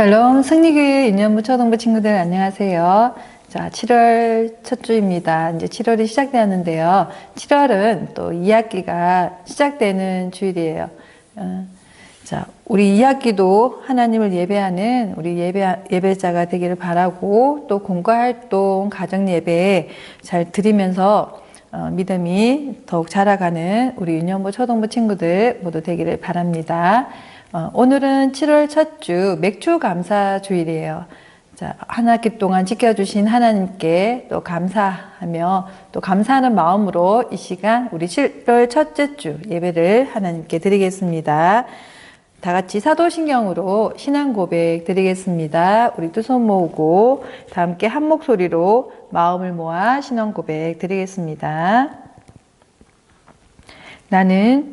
샬롬 승리교회 인연부 초등부 친구들 안녕하세요. 자, 7월 첫 주입니다. 이제 7월이 시작되었는데요. 7월은 또 2학기가 시작되는 주일이에요. 어, 자, 우리 2학기도 하나님을 예배하는 우리 예배, 예배자가 되기를 바라고 또 공과 활동, 가정 예배 잘 드리면서 어, 믿음이 더욱 자라가는 우리 유년부 초등부 친구들 모두 되기를 바랍니다. 어, 오늘은 7월 첫 주 맥주 감사 주일이에요. 자, 한 학기 동안 지켜주신 하나님께 또 감사하며 또 감사하는 마음으로 이 시간 우리 7월 첫째 주 예배를 하나님께 드리겠습니다. 다 같이 사도신경으로 신앙 고백 드리겠습니다. 우리 두 손 모으고 다 함께 한 목소리로 마음을 모아 신앙 고백 드리겠습니다. 나는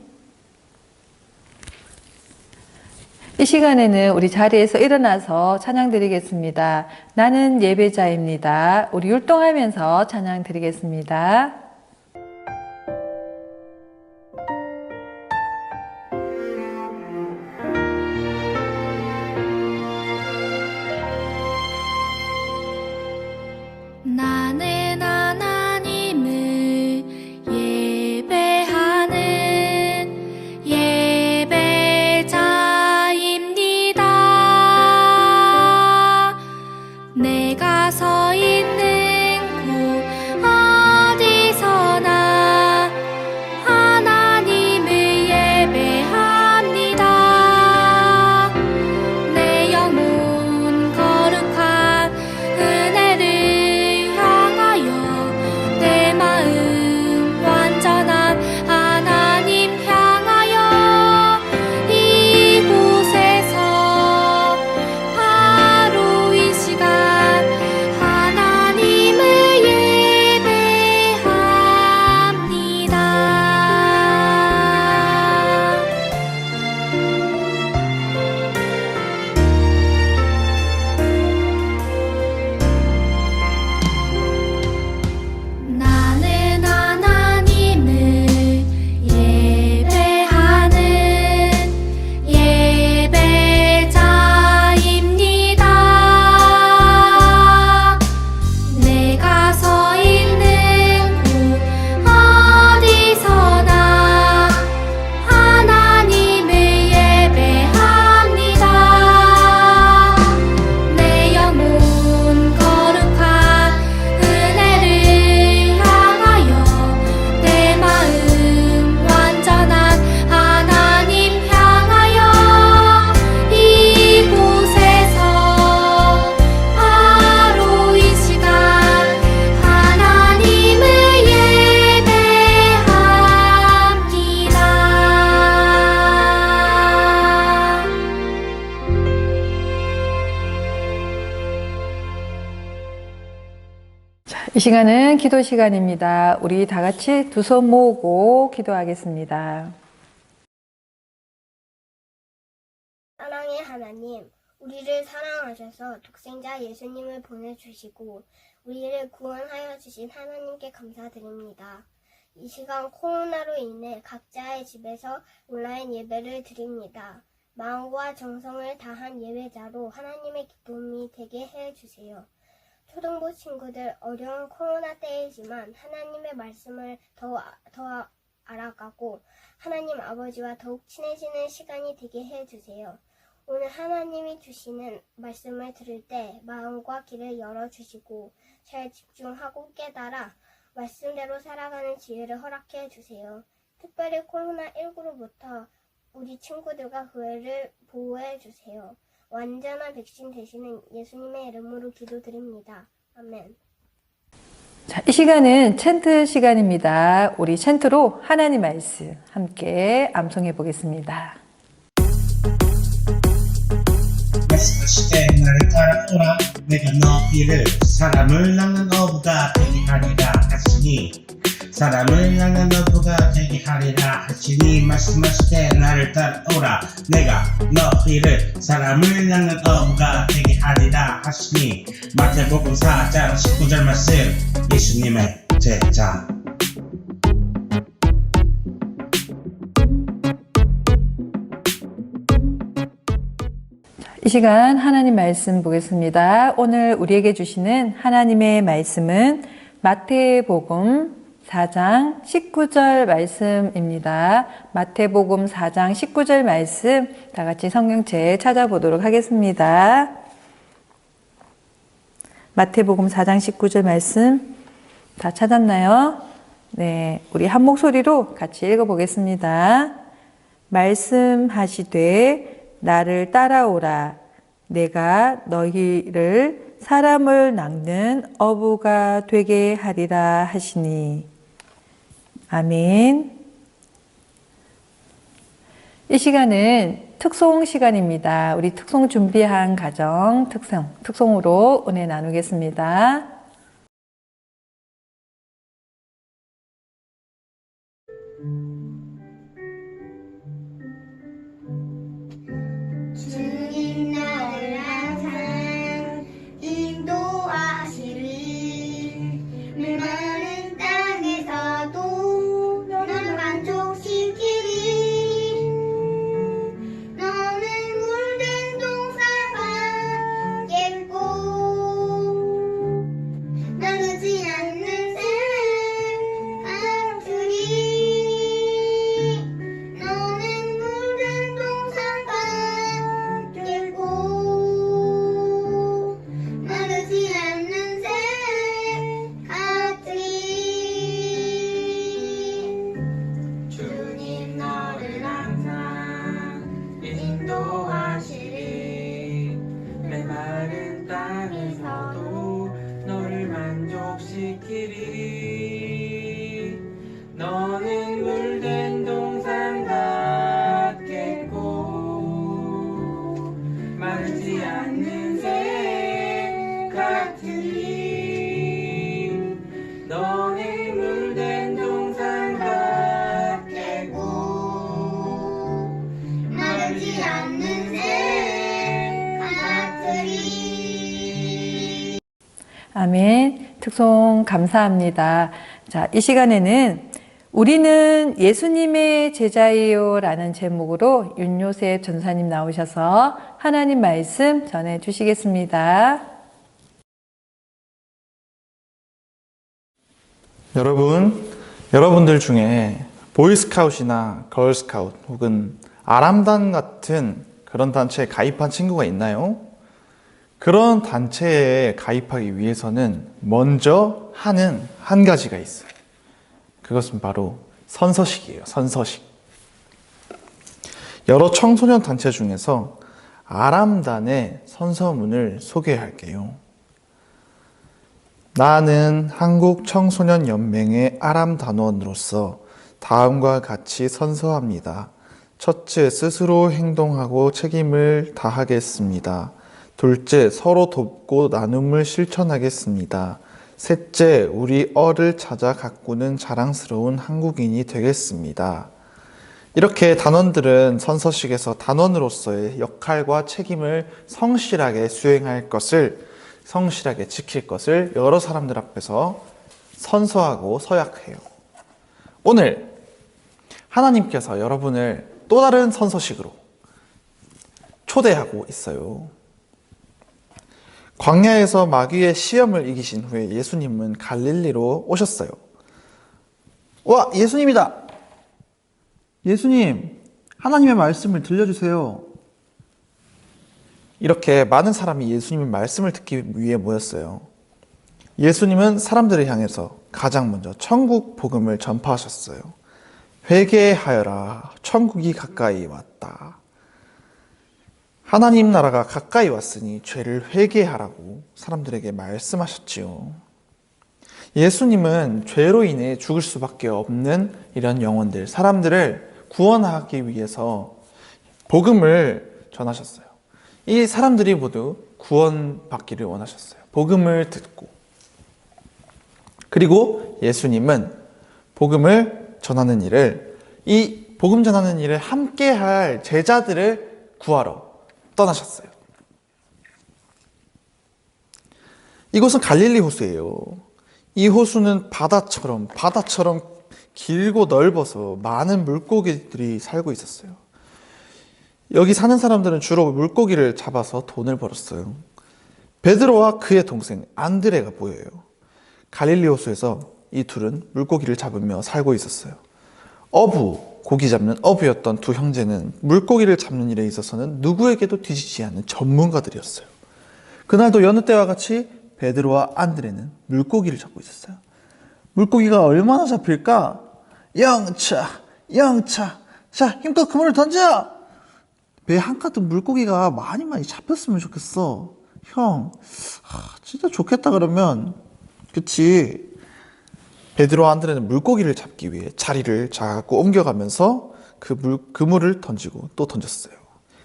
시간에는 우리 자리에서 일어나서 찬양 드리겠습니다. 나는 예배자입니다. 우리 율동하면서 찬양 드리겠습니다. 이 시간은 기도 시간입니다. 우리 다 같이 두 손 모으고 기도하겠습니다. 사랑의 하나님, 우리를 사랑하셔서 독생자 예수님을 보내주시고 우리를 구원하여 주신 하나님께 감사드립니다. 이 시간 코로나로 인해 각자의 집에서 온라인 예배를 드립니다. 마음과 정성을 다한 예배자로 하나님의 기쁨이 되게 해주세요. 초등부 친구들 어려운 코로나 때이지만 하나님의 말씀을 더, 더 알아가고 하나님 아버지와 더욱 친해지는 시간이 되게 해주세요. 오늘 하나님이 주시는 말씀을 들을 때 마음과 귀를 열어주시고 잘 집중하고 깨달아 말씀대로 살아가는 지혜를 허락해 주세요. 특별히 코로나19로부터 우리 친구들과 교회를 보호해 주세요. 완전한 백신 되시는 예수님의 이름으로 기도드립니다. 아멘. 자, 이 시간은 챈트 시간입니다. 우리 챈트로 하나님 말씀 함께 암송해 보겠습니다. 나를 따라오라 내가 너희를 사람을 낳는 어부가 되게 하리라 하시니 사람을 어부가 되게 하리라. 하시니 말씀하시되 나를 따라오라. 내가 너희를 사람을 낳는 어부가 되게 하리라 하시니 마태복음 4장 19절 말씀 예수님의 제자. 이 시간 하나님 말씀 보겠습니다. 오늘 우리에게 주시는 하나님의 말씀은 마태복음 4장 19절 말씀입니다. 마태복음 4장 19절 말씀 다 같이 성경책 찾아보도록 하겠습니다. 마태복음 4장 19절 말씀 다 찾았나요? 네, 우리 한 목소리로 같이 읽어보겠습니다. 말씀하시되 나를 따라오라. 내가 너희를 사람을 낚는 어부가 되게 하리라 하시니. 아멘. 이 시간은 특송 시간입니다. 우리 특송 준비한 가정 특송, 특송으로 은혜 나누겠습니다. 아멘. 특송 감사합니다. 자, 이 시간에는 우리는 예수님의 제자예요 라는 제목으로 윤요셉 전사님 나오셔서 하나님 말씀 전해 주시겠습니다. 여러분, 여러분들 중에 보이스카웃이나 걸스카웃 혹은 아람단 같은 그런 단체에 가입한 친구가 있나요? 그런 단체에 가입하기 위해서는 먼저 하는 한 가지가 있어요. 그것은 바로 선서식이에요. 선서식. 여러 청소년 단체 중에서 아람단의 선서문을 소개할게요. 나는 한국 청소년 연맹의 아람 단원으로서 다음과 같이 선서합니다. 첫째, 스스로 행동하고 책임을 다하겠습니다. 둘째, 서로 돕고 나눔을 실천하겠습니다. 셋째, 우리 어를 찾아 가꾸는 자랑스러운 한국인이 되겠습니다. 이렇게 단원들은 선서식에서 단원으로서의 역할과 책임을 성실하게 수행할 것을 성실하게 지킬 것을 여러 사람들 앞에서 선서하고 서약해요. 오늘 하나님께서 여러분을 또 다른 선서식으로 초대하고 있어요. 광야에서 마귀의 시험을 이기신 후에 예수님은 갈릴리로 오셨어요. 와, 예수님이다! 예수님, 하나님의 말씀을 들려주세요. 이렇게 많은 사람이 예수님의 말씀을 듣기 위해 모였어요. 예수님은 사람들을 향해서 가장 먼저 천국 복음을 전파하셨어요. 회개하여라. 천국이 가까이 왔다. 하나님 나라가 가까이 왔으니 죄를 회개하라고 사람들에게 말씀하셨지요. 예수님은 죄로 인해 죽을 수밖에 없는 이런 영혼들, 사람들을 구원하기 위해서 복음을 전하셨어요. 이 사람들이 모두 구원받기를 원하셨어요. 복음을 듣고. 그리고 예수님은 복음을 전하는 일을, 이 복음 전하는 일을 함께 할 제자들을 구하러 떠나셨어요. 이곳은 갈릴리 호수예요. 이 호수는 바다처럼, 바다처럼 길고 넓어서 많은 물고기들이 살고 있었어요. 여기 사는 사람들은 주로 물고기를 잡아서 돈을 벌었어요. 베드로와 그의 동생 안드레가 보여요. 갈릴리 호수에서 이 둘은 물고기를 잡으며 살고 있었어요. 어부, 고기 잡는 어부였던 두 형제는 물고기를 잡는 일에 있어서는 누구에게도 뒤지지 않는 전문가들이었어요. 그날도 여느 때와 같이 베드로와 안드레는 물고기를 잡고 있었어요. 물고기가 얼마나 잡힐까? 영차, 영차. 자, 힘껏 그물을 던져! 배 한가득 물고기가 많이 많이 잡혔으면 좋겠어. 형, 아, 진짜 좋겠다 그러면. 그치. 베드로와 안드레는 물고기를 잡기 위해 자리를 자꾸 옮겨가면서 그 물, 그물을 던지고 또 던졌어요.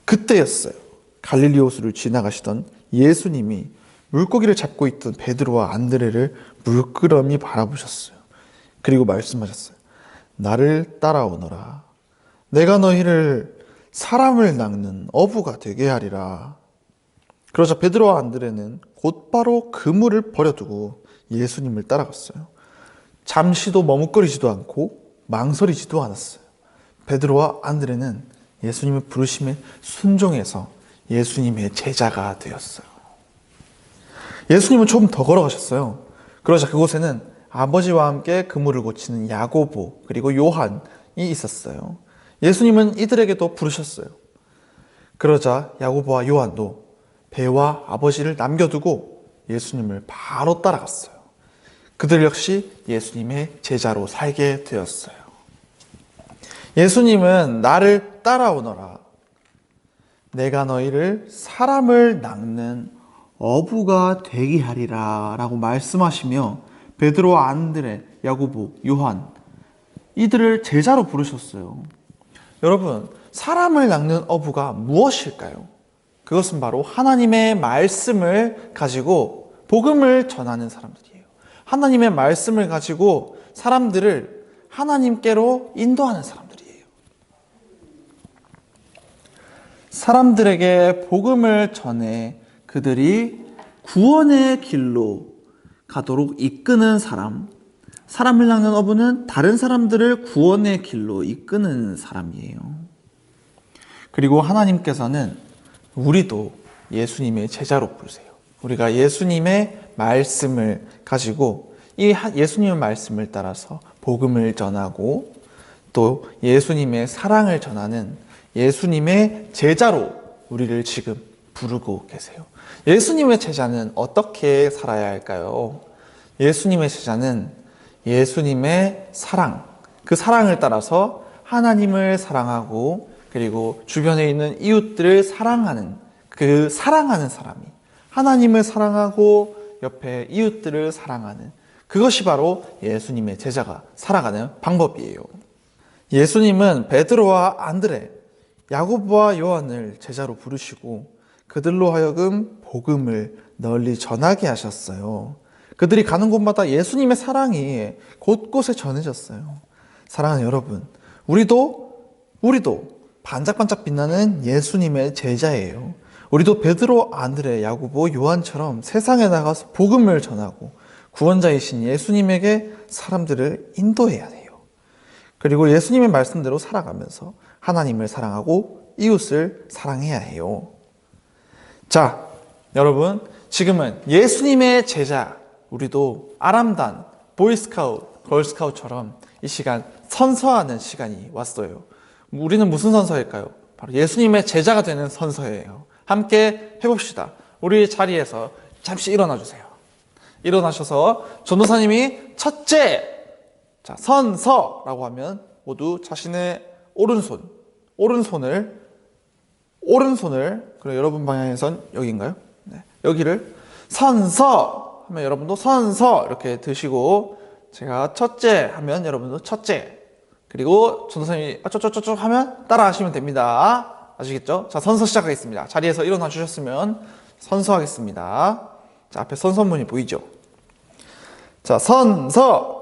그때였어요. 갈릴리 호수를 지나가시던 예수님이 물고기를 잡고 있던 베드로와 안드레를 물끄러미 바라보셨어요. 그리고 말씀하셨어요. 나를 따라오너라. 내가 너희를 사람을 낚는 어부가 되게 하리라. 그러자 베드로와 안드레는 곧바로 그물을 버려두고 예수님을 따라갔어요. 잠시도 머뭇거리지도 않고 망설이지도 않았어요. 베드로와 안드레는 예수님의 부르심에 순종해서 예수님의 제자가 되었어요. 예수님은 조금 더 걸어가셨어요. 그러자 그곳에는 아버지와 함께 그물을 고치는 야고보 그리고 요한이 있었어요. 예수님은 이들에게도 부르셨어요. 그러자 야고보와 요한도 배와 아버지를 남겨두고 예수님을 바로 따라갔어요. 그들 역시 예수님의 제자로 살게 되었어요. 예수님은 나를 따라오너라. 내가 너희를 사람을 낚는 어부가 되게 하리라 라고 말씀하시며 베드로, 안드레, 야고보, 요한 이들을 제자로 부르셨어요. 여러분, 사람을 낚는 어부가 무엇일까요? 그것은 바로 하나님의 말씀을 가지고 복음을 전하는 사람들이에요. 하나님의 말씀을 가지고 사람들을 하나님께로 인도하는 사람들이에요. 사람들에게 복음을 전해 그들이 구원의 길로 가도록 이끄는 사람, 사람을 낚는 어부는 다른 사람들을 구원의 길로 이끄는 사람이에요. 그리고 하나님께서는 우리도 예수님의 제자로 부르세요. 우리가 예수님의 말씀을 가지고 이 예수님의 말씀을 따라서 복음을 전하고 또 예수님의 사랑을 전하는 예수님의 제자로 우리를 지금 부르고 계세요. 예수님의 제자는 어떻게 살아야 할까요? 예수님의 제자는 예수님의 사랑, 그 사랑을 따라서 하나님을 사랑하고 그리고 주변에 있는 이웃들을 사랑하는 그 사랑하는 사람이 하나님을 사랑하고 옆에 이웃들을 사랑하는 그것이 바로 예수님의 제자가 살아가는 방법이에요. 예수님은 베드로와 안드레, 야고보와 요한을 제자로 부르시고 그들로 하여금 복음을 널리 전하게 하셨어요. 그들이 가는 곳마다 예수님의 사랑이 곳곳에 전해졌어요. 사랑하는 여러분, 우리도 우리도 반짝반짝 빛나는 예수님의 제자예요. 우리도 베드로, 안드레, 야고보, 요한처럼 세상에 나가서 복음을 전하고 구원자이신 예수님에게 사람들을 인도해야 돼요. 그리고 예수님의 말씀대로 살아가면서 하나님을 사랑하고 이웃을 사랑해야 해요. 자, 여러분, 지금은 예수님의 제자, 우리도 아람단, 보이스카우트, 걸스카우트처럼 이 시간 선서하는 시간이 왔어요. 우리는 무슨 선서일까요? 바로 예수님의 제자가 되는 선서예요. 함께 해봅시다. 우리 자리에서 잠시 일어나 주세요. 일어나셔서 전도사님이 첫째, 자, 선서라고 하면 모두 자신의 오른손, 오른손을, 오른손을, 그리고 여러분 방향에선 여기인가요? 네, 여기를 선서 하면 여러분도 선서 이렇게 드시고 제가 첫째 하면 여러분도 첫째 그리고 전도사님이 어쩌쩌쩌쩌 하면 따라 하시면 됩니다. 아시겠죠? 자, 선서 시작하겠습니다. 자리에서 일어나 주셨으면 선서하겠습니다. 자, 앞에 선서문이 보이죠? 자, 선서.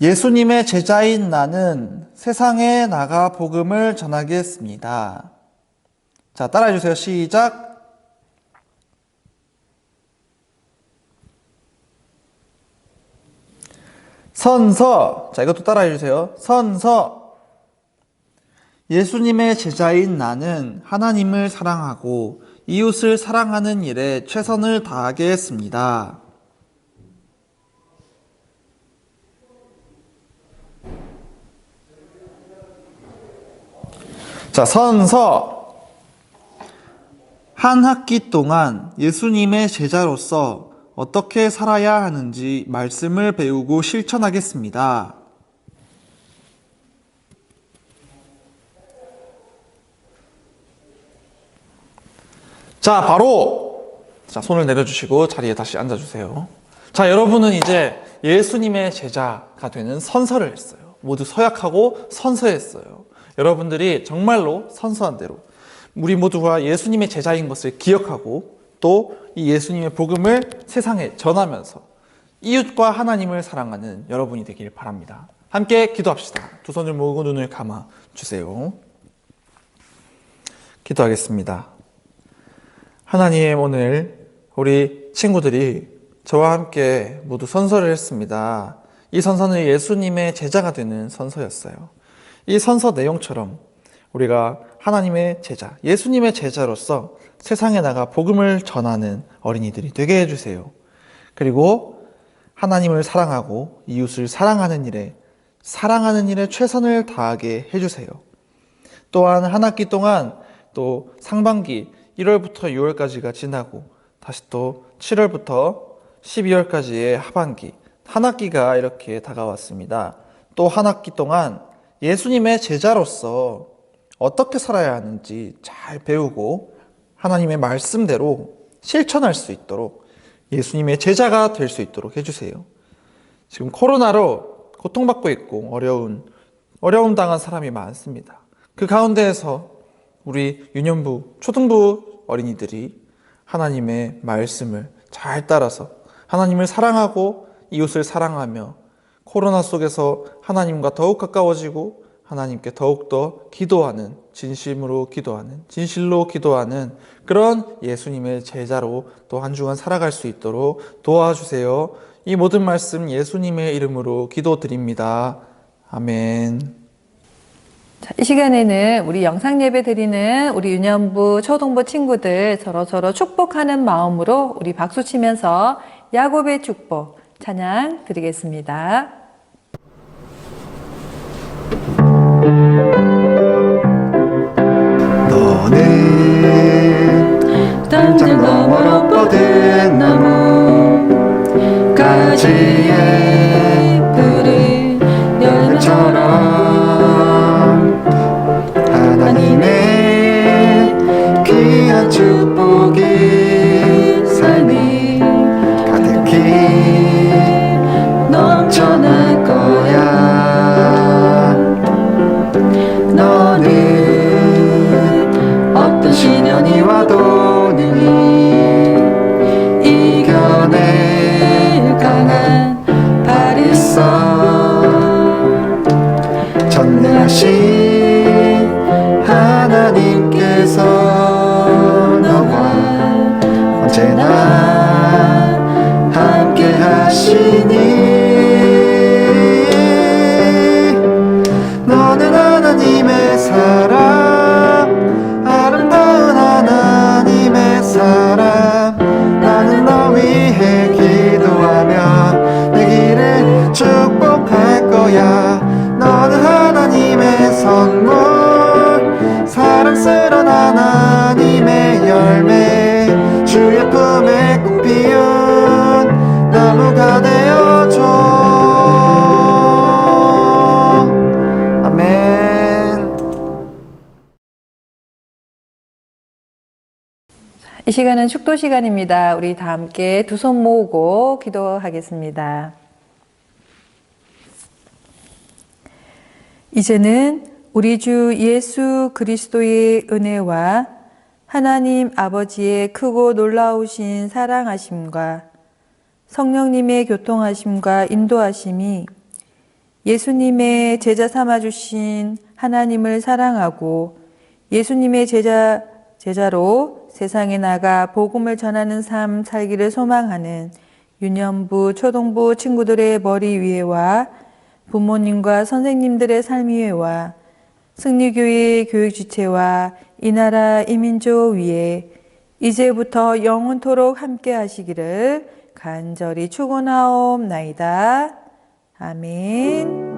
예수님의 제자인 나는 세상에 나가 복음을 전하겠습니다. 자, 따라해 주세요. 시작. 선서. 자, 이것도 따라해 주세요. 선서. 예수님의 제자인 나는 하나님을 사랑하고 이웃을 사랑하는 일에 최선을 다하겠습니다. 자, 선서. 한 학기 동안 예수님의 제자로서 어떻게 살아야 하는지 말씀을 배우고 실천하겠습니다. 자, 바로 자, 손을 내려주시고 자리에 다시 앉아주세요. 자, 여러분은 이제 예수님의 제자가 되는 선서를 했어요. 모두 서약하고 선서했어요. 여러분들이 정말로 선서한 대로 우리 모두가 예수님의 제자인 것을 기억하고 또 이 예수님의 복음을 세상에 전하면서 이웃과 하나님을 사랑하는 여러분이 되길 바랍니다. 함께 기도합시다. 두 손을 모으고 눈을 감아 주세요. 기도하겠습니다. 하나님 오늘 우리 친구들이 저와 함께 모두 선서를 했습니다. 이 선서는 예수님의 제자가 되는 선서였어요. 이 선서 내용처럼 우리가 하나님의 제자, 예수님의 제자로서 세상에 나가 복음을 전하는 어린이들이 되게 해주세요. 그리고 하나님을 사랑하고 이웃을 사랑하는 일에 사랑하는 일에 최선을 다하게 해주세요. 또한 한 학기 동안 또 상반기 1월부터 6월까지가 지나고 다시 또 7월부터 12월까지의 하반기 한 학기가 이렇게 다가왔습니다. 또 한 학기 동안 예수님의 제자로서 어떻게 살아야 하는지 잘 배우고 하나님의 말씀대로 실천할 수 있도록 예수님의 제자가 될 수 있도록 해주세요. 지금 코로나로 고통받고 있고 어려운, 어려움 당한 사람이 많습니다. 그 가운데에서 우리 유년부, 초등부 어린이들이 하나님의 말씀을 잘 따라서 하나님을 사랑하고 이웃을 사랑하며 코로나 속에서 하나님과 더욱 가까워지고 하나님께 더욱더 기도하는 진심으로 기도하는 진실로 기도하는 그런 예수님의 제자로 또 한 주간 살아갈 수 있도록 도와주세요. 이 모든 말씀 예수님의 이름으로 기도드립니다. 아멘. 자, 이 시간에는 우리 영상 예배 드리는 우리 유년부, 초등부 친구들 서로 서로 축복하는 마음으로 우리 박수 치면서 야곱의 축복 찬양 드리겠습니다. 가지에 푸른 열매처럼 하나님의 귀한 축복이 시간은 축도 시간입니다. 우리 다 함께 두 손 모으고 기도하겠습니다. 이제는 우리 주 예수 그리스도의 은혜와 하나님 아버지의 크고 놀라우신 사랑하심과 성령님의 교통하심과 인도하심이 예수님의 제자 삼아 주신 하나님을 사랑하고 예수님의 제자 제자로 세상에 나가 복음을 전하는 삶 살기를 소망하는 유년부 초동부 친구들의 머리 위에와 부모님과 선생님들의 삶 위에와 승리교회 교육 지체와 이 나라 이민족 위에 이제부터 영원토록 함께 하시기를 간절히 축원하옵나이다. 아멘.